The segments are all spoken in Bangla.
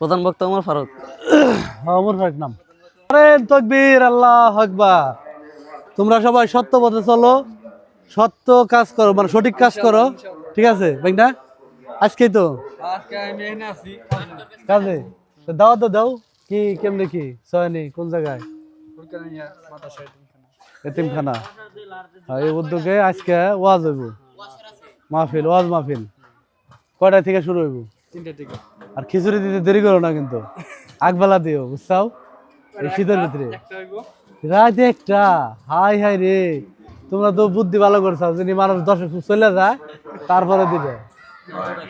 প্রধান বক্তা আমার ফারুক। অমর ফারুক নাম। আরে তকবীর আল্লাহ আকবার। তোমরা সবাই সত্য পথে চলো সত্য কাজ করো মানে সঠিক কাজ করো ঠিক আছে ভাইনা আজকেই তো? কাজে? দাও তো দাও। কি কেমনে কি? সয়নি কোন জায়গায়? এতিমখানা। হ্যাঁ, এই উদ্যোগে আজকে ওয়াজ হইব। মাহফিল ওয়াজ মাহফিল। কয়টা থেকে শুরু হইব? আর খিচুড়ি দিতে দেরি করো না কিন্তু। আগবেলা দিও বুঝছাও? এই শীতের ভিতরে। রাত একটা হাই হাই রে। তোমরা তো বুদ্ধি ভালো করছাও যিনি মানুষ দর্শক চলে যায় তারপরে দিবে।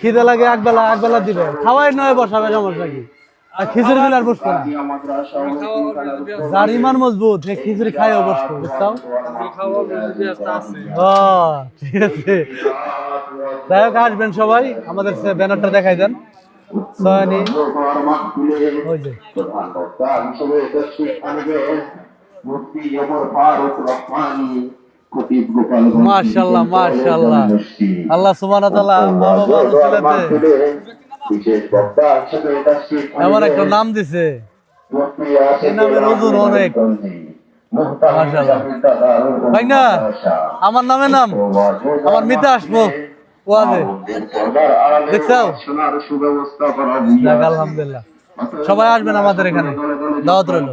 খিদে লাগে একবেলা একবেলা দিবে। খাওয়াই নয় বসাবে সমস্যা কি? আর খিচুড়ি দিলে আর বসবে না। যার ইমান মজবুত সে খিচুড়ি খাইও বসবে ও ঠিক আছে। যাই হোক আসবেন সবাই। আমাদের ব্যানারটা দেখাই দেন। সয়নি মাশাআল্লাহ মাশাআল্লাহ। আল্লাহ সুবহানাহু এমন একটা নাম দিছে। এই নামের ওজন অনেক। মাশাআল্লাহ। ভাই না আমার নামে নাম। আমার মিতা আসব। ওয়াজে দেখছ? আলহামদুলিল্লাহ। সবাই আসবেন আমাদের এখানে। দাওয়াত রইল।